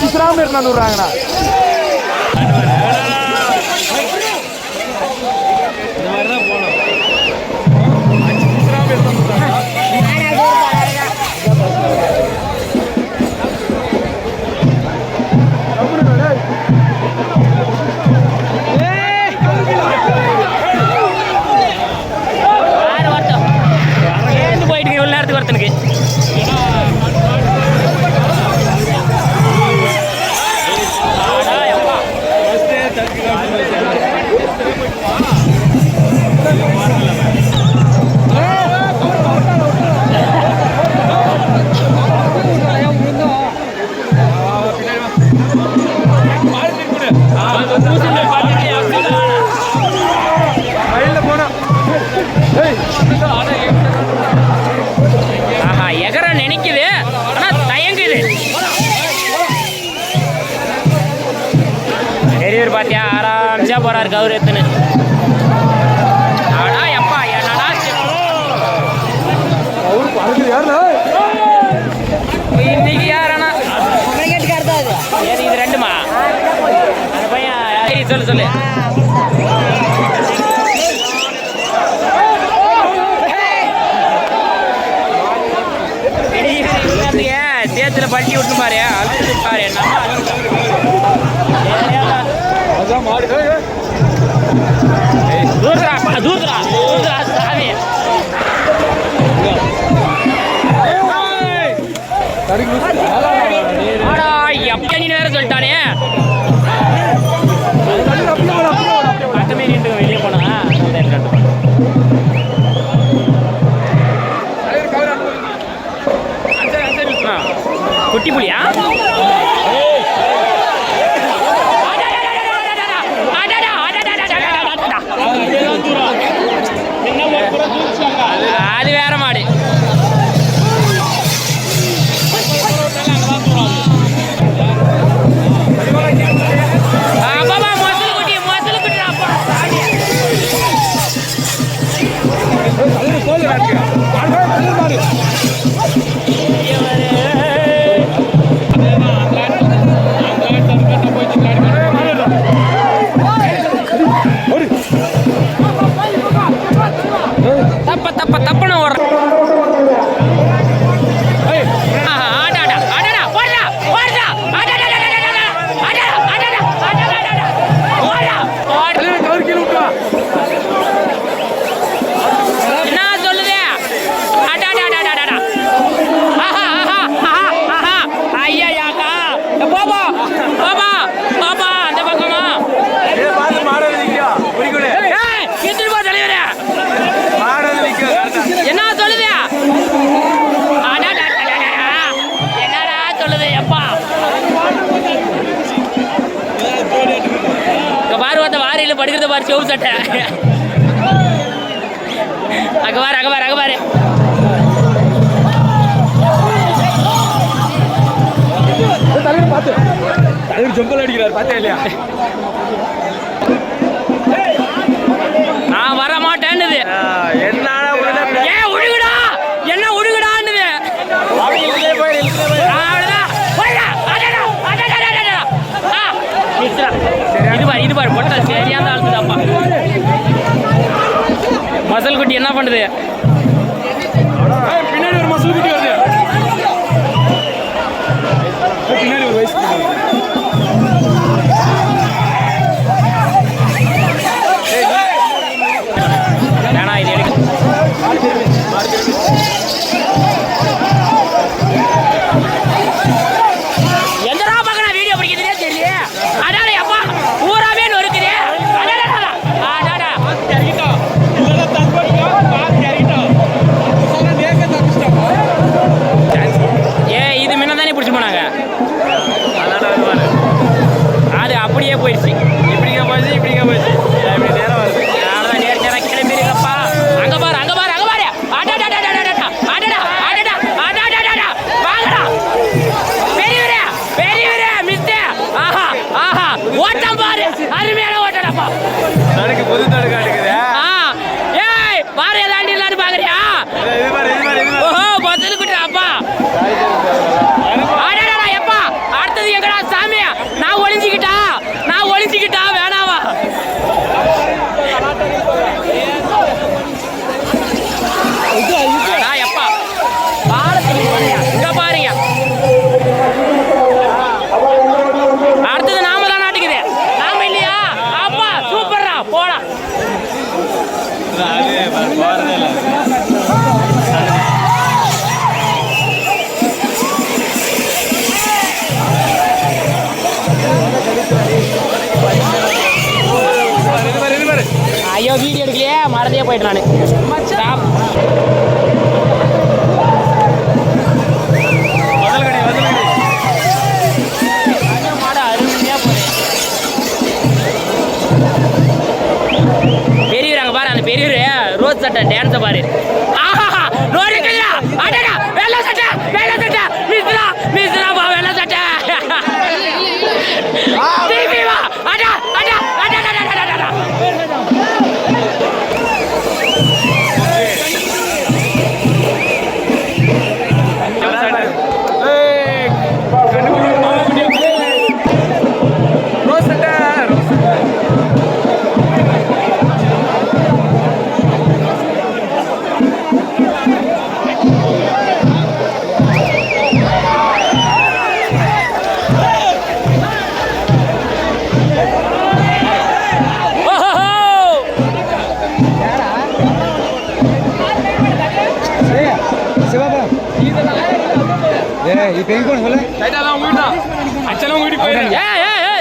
ಚಿತ್ರಾಮಿರ್ನ ನೂರಾಂಗಣ பார்த்தியா ஆராமிச்சா போகிறார் கௌர் எத்துன்னு ஆடா எப்பா என்னடா இன்னைக்கு யாரண்ணா இது ரெண்டுமா? அந்த பையன் சொல்லு சொல்லு. எப்பனி நேரம் சொல்லிட்டானே? பக்கமே நின்று வெளியே போனா? குட்டி புலியா? படுக்கிறத பாரு சிவப்பு சட்டை. அகபார் அகபார் அகபாரு தலைவர் பார்த்து. தலைவர் ஜம்பல் அடிக்கிறார் பார்த்தே இல்லையா? என்ன பண்ணுது? பின்னாடி ஒரு மசில் வருது. নিয়ে বসছি ஐயோ வீடியோ எடுக்கலையே மறந்தே போயிட்டு நான். பெரியவர் அங்க பாரு அந்த பெரியவர் ரோஸ் சட்டை டான்ஸை பாரு. ஆஹா நோடிக்கையா அடடா இப்போ எங்கே போன சொல்ல? லைட்டாக தான் உங்ககிட்ட அச்சனா உங்ககிட்ட போயிடுறேன் ஏ ஏ ஏ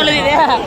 la idea.